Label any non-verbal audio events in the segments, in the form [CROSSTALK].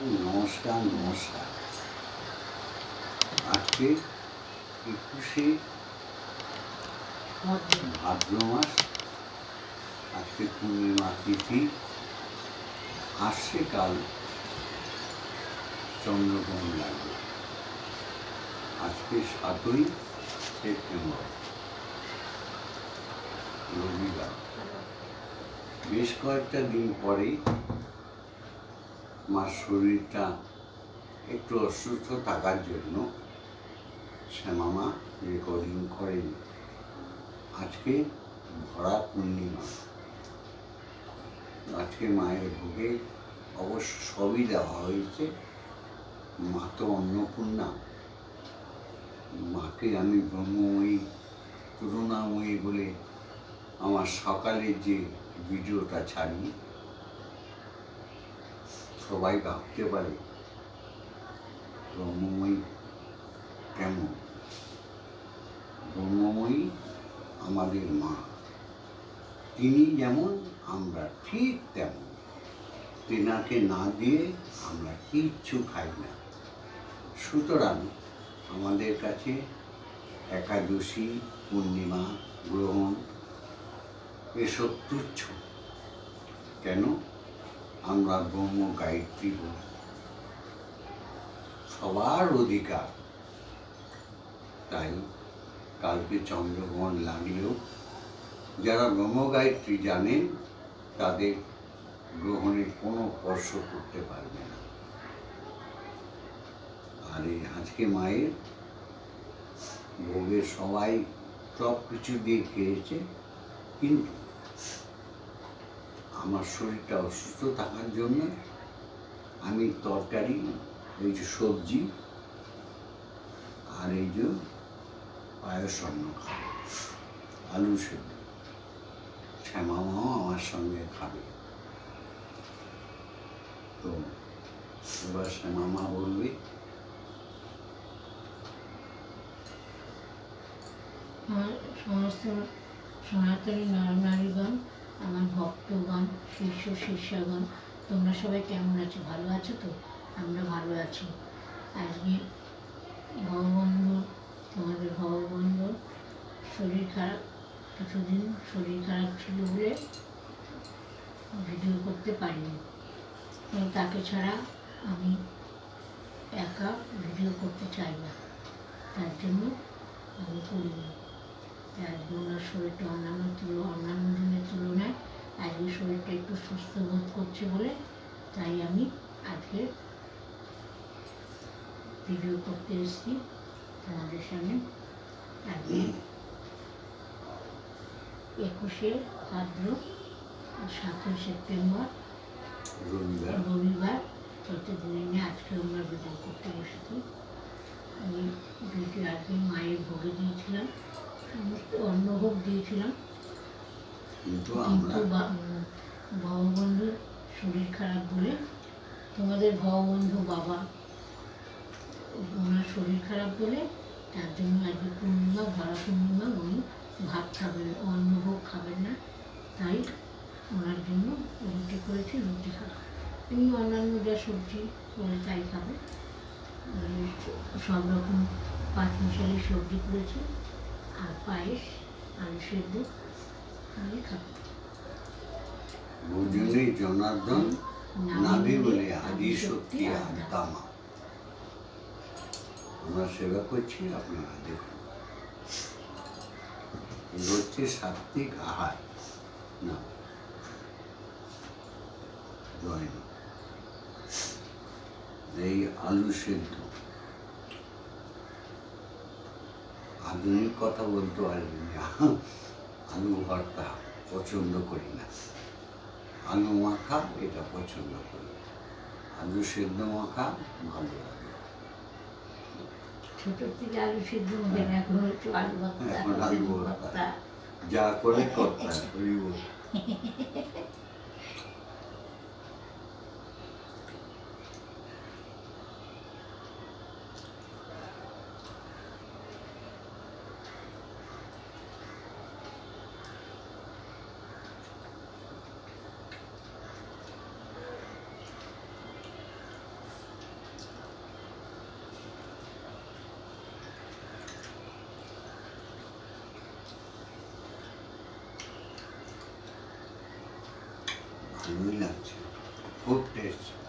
নমস্কার নমস্কার। আজকে একুশে ভাদ্র মাস। আজকে পূর্ণিমা তিথি। আসছে কাল চন্দ্রগ্রহণ লাগবে। আজকে সাতই সেপ্টেম্বর, রবিবার। বেশ কয়েকটা দিন পরেই মার শরীরটা একটু অসুস্থ থাকার জন্য শ্যামামা রেকর্ডিং করেনি। আজকে ভরা পূর্ণিমা। আজকে মায়ের ভোগে অবশ্য সবই দেওয়া হয়েছে। মা তো অন্নপূর্ণা। মাকে আমি ব্রহ্মময়ী, করুণাময়ী বলে আমার সকালে যে ভিডিওটা ছাড়ি সবাই ভাবতে পারে ব্রহ্মময়ী কেমন? ব্রহ্মময়ী আমাদের মা। তিনি যেমন, আমরা ঠিক তেমন। তেনাকে না দিয়ে আমরা কিচ্ছু খাই না। সুতরাং আমাদের কাছে একাদশী, পূর্ণিমা, গ্রহণ, এসব তুচ্ছ। কেন? আমরা ব্রহ্ম, গায়ত্রী বলি সবার অধিকার। তাই কালকে চন্দ্রগ্রহণ লাগলেও যারা ব্রহ্ম, গায়ত্রী জানেন, তাদের গ্রহণে কোনো স্পর্শ করতে পারবে না। আর এই আজকে মায়ের ভোগের সবাই সব কিছু দিয়ে খেয়েছে, কিন্তু আমার শরীরটা অসুস্থ থাকার জন্য আমি তরকারি, এই যে সবজি আর এই যে পায়েস অন্ন খাব। আলু সেদ্ধ। শ্যামামাও আমার সঙ্গে খাবে। তো এবার শ্যামামা বলবে আমার সমস্ত সনাতনী নরনারীগণ আমার ভক্তগণ, শিষ্য, শিষ্যগণ, তোমরা সবাই কেমন আছো? ভালো আছো তো? আমরা ভালো আছি। আজকে ভগবন্ধু তোমাদের ভগবন্ধু শরীর খারাপ, কিছুদিন শরীর খারাপ ছিল বলে ভিডিও করতে পারিনি। এবং তাকে ছাড়া আমি একা ভিডিও করতে চাই না। তার জন্য আমি করিনি। ওনার শরীরটা অন্যান্য তুল অন্যান্য দিনের তুলনায় আজকে শরীরটা একটু সুস্থ বোধ করছে বলে তাই আমি আজকে ভিডিও করতে এসেছি তোমাদের সামনে। আজকে একুশে ভাদ্র সাতই সেপ্টেম্বর রবিবার। রবিবার। প্রতিদিনে নিয়ে আজকে আমরা ভিডিও করতে বসেছি আমি ভিডিও আজকে মায়ের ভোগে দিয়েছিলাম। অন্নভোগ দিয়েছিলাম। কিন্তু ভগবন্ধুর শরীর খারাপ বলে তোমাদের ভগবন্ধু বাবা ওনার শরীর খারাপ বলে তার জন্য আজকে পূর্ণিমা ভরা পূর্ণিমা উনি ভাত খাবেন অন্নভোগ খাবেন না। তাই ওনার জন্য রুটি করেছি রুটি খাবে। এমনি অন্যান্য যা সবজি করে তাই খাবে। সব রকম পাঁচ মিশালি সবজি করেছি। আর পায়েস আলু সেদ্ধ আমি খাব। ভোজনে জনার্দন? নাভি বলে আদি শক্তি আদামা আমরা সেবা করছি আপনারা দেখুন। হচ্ছে সাত্বিক আহার। না জয়। এই আলু সেদ্ধ। আধুনিক কথা বলতে পারবি না। আলু ভর্তা পছন্দ করি না। আলু মাখা এটা পছন্দ করি আলু সেদ্ধ মাখা ভালো লাগে। ছোট থেকে আলু সিদ্ধ না এখন হচ্ছে আলু ভর্তা [LAUGHS] এখন আলু সিদ্ধ ভর্তা। ভর্তা যা করে কর্তা করিব ভালোই লাগছে খুব টেস্ট হুম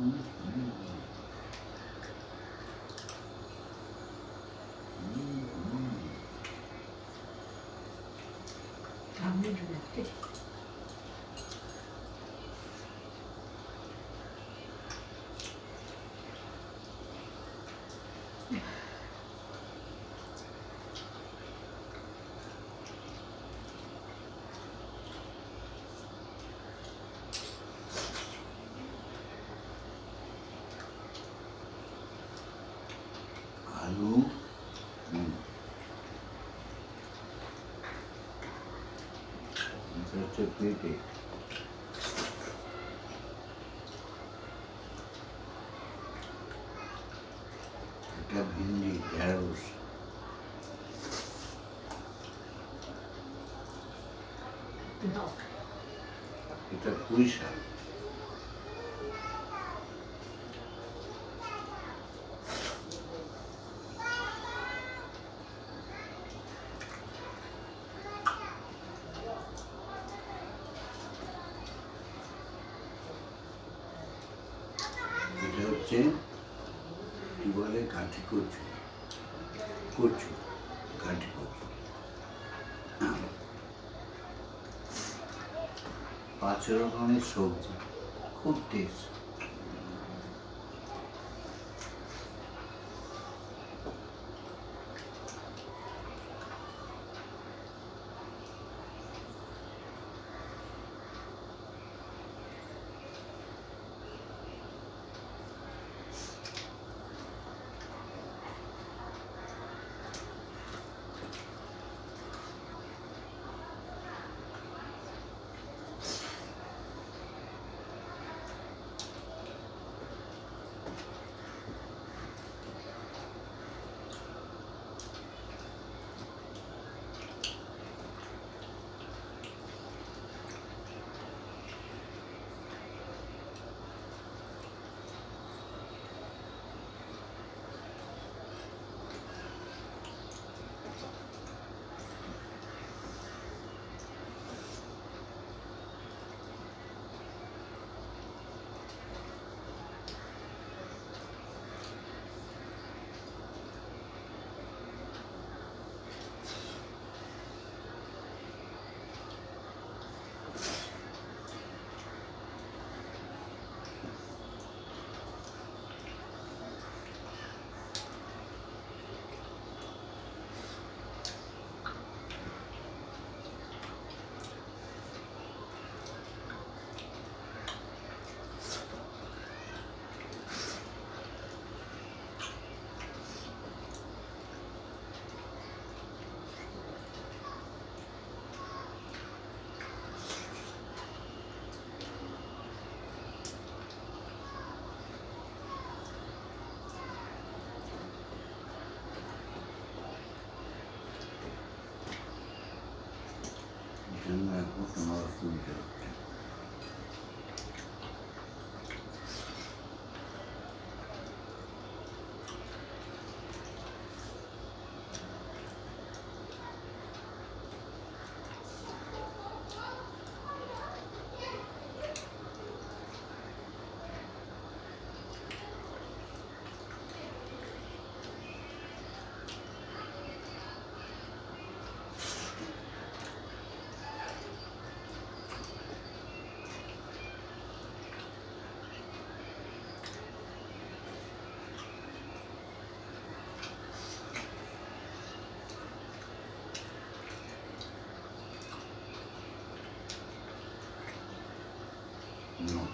Mm-hmm. পেঁপে এটা ভিন্ডি ঢেঁড়স এটা পুঁই শাক এটা হচ্ছে কি বলে? কাঠি কচু কচু কাঠি কচু পাঁচ রকমের সবজি। খুব টেস্ট জন্য এখন কোনো অসুবিধা হচ্ছে না।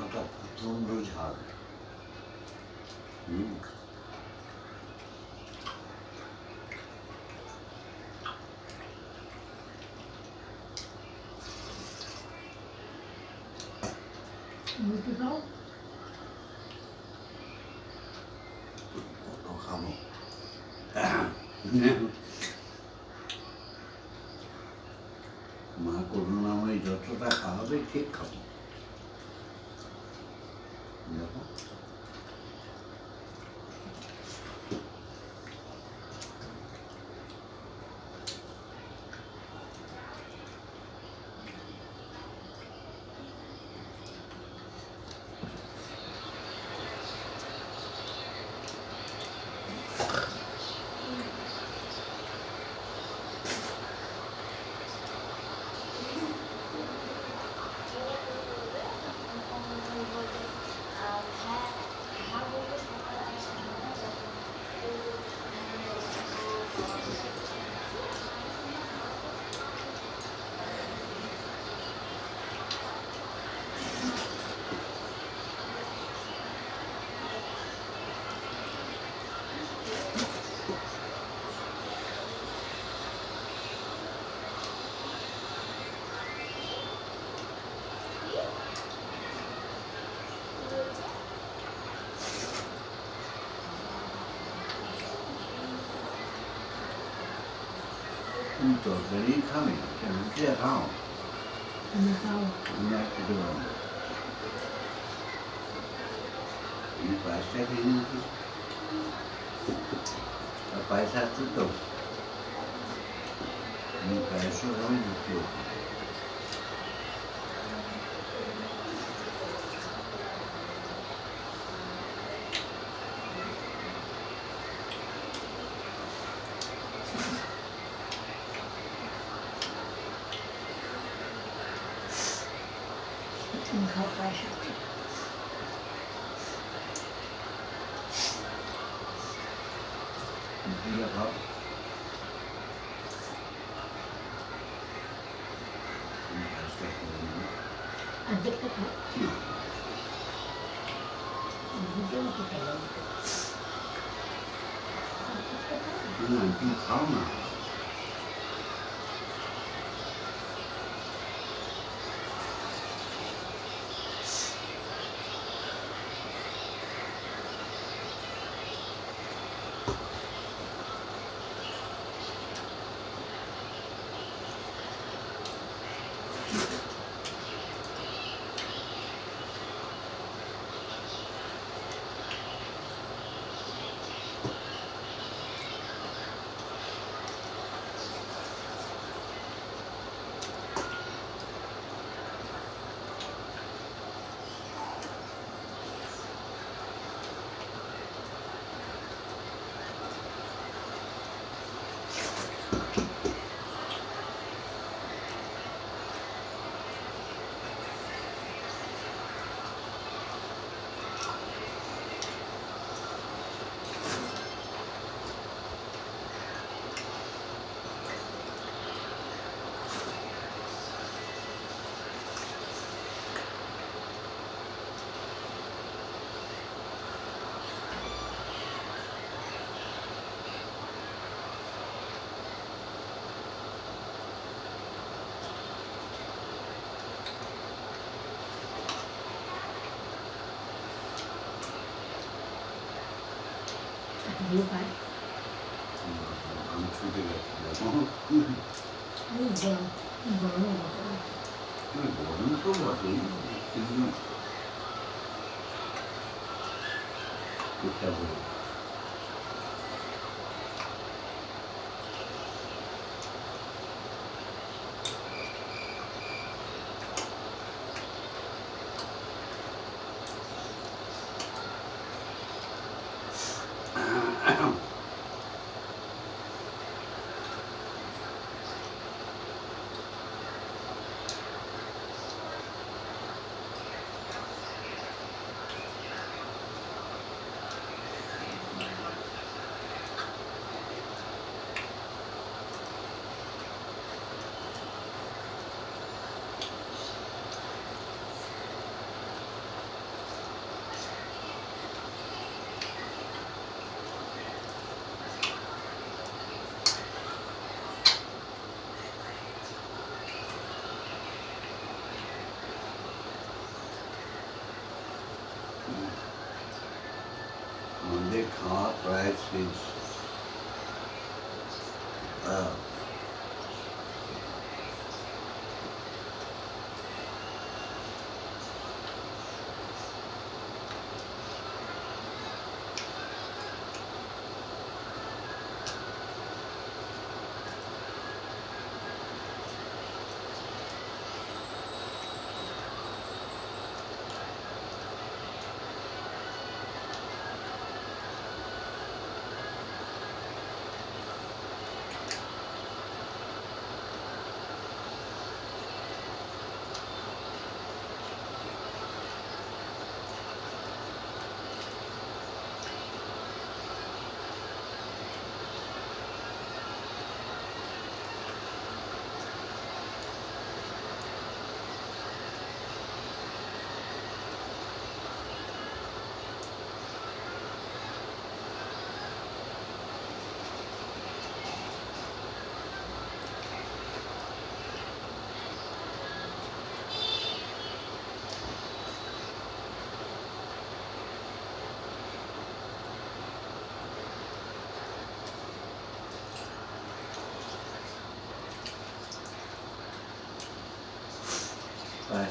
লঙ্কাটা প্রচণ্ড ঝাল। হুম। খাব? মা করুণাময়ী যতটা খাওয়াবে ঠিক খাব। তুমি তরকারি খাবে রুটি খাও তুমি খাও আমি আর খেতে পারব না। এই পায়েসটা খেয়ে নিয়েছি আর পায়েস আসছে তো আমি পায়েসও খাব রুটিও খাব তুমি খাও পায়েস আছে ভালো পায় আমি ছুটে গেছি আমি গরম they can't write things. Uh,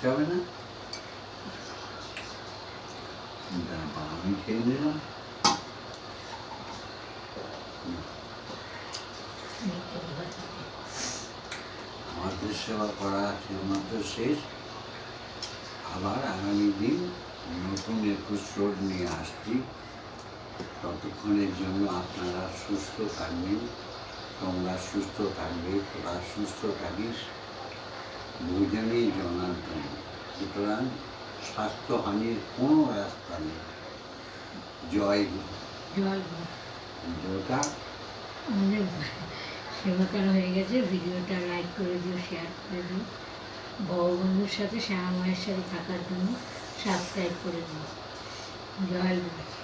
পায়েস খাবে না আমি খেয়ে নিলাম আমাদের সেবা করা আছে মাত্র শেষ আবার আগামী দিন নতুন একুশ রোড নিয়ে আসছি ততক্ষণের জন্য আপনারা সুস্থ থাকবেন তোমরা সুস্থ থাকবে তোরা সুস্থ থাকিস দুজনেই জনার্দন সুতরাং স্বাস্থ্যহানির কোনো রাস্তা নেই। জয় ভিডিওটা আমাদের সেবা হয়ে গেছে ভিডিওটা লাইক করে দিও শেয়ার করে দিও। বন্ধুর সাথে শ্যামা মায়ের সাথে থাকার জন্য সাবস্ক্রাইব করে দিও। জয় গুরু।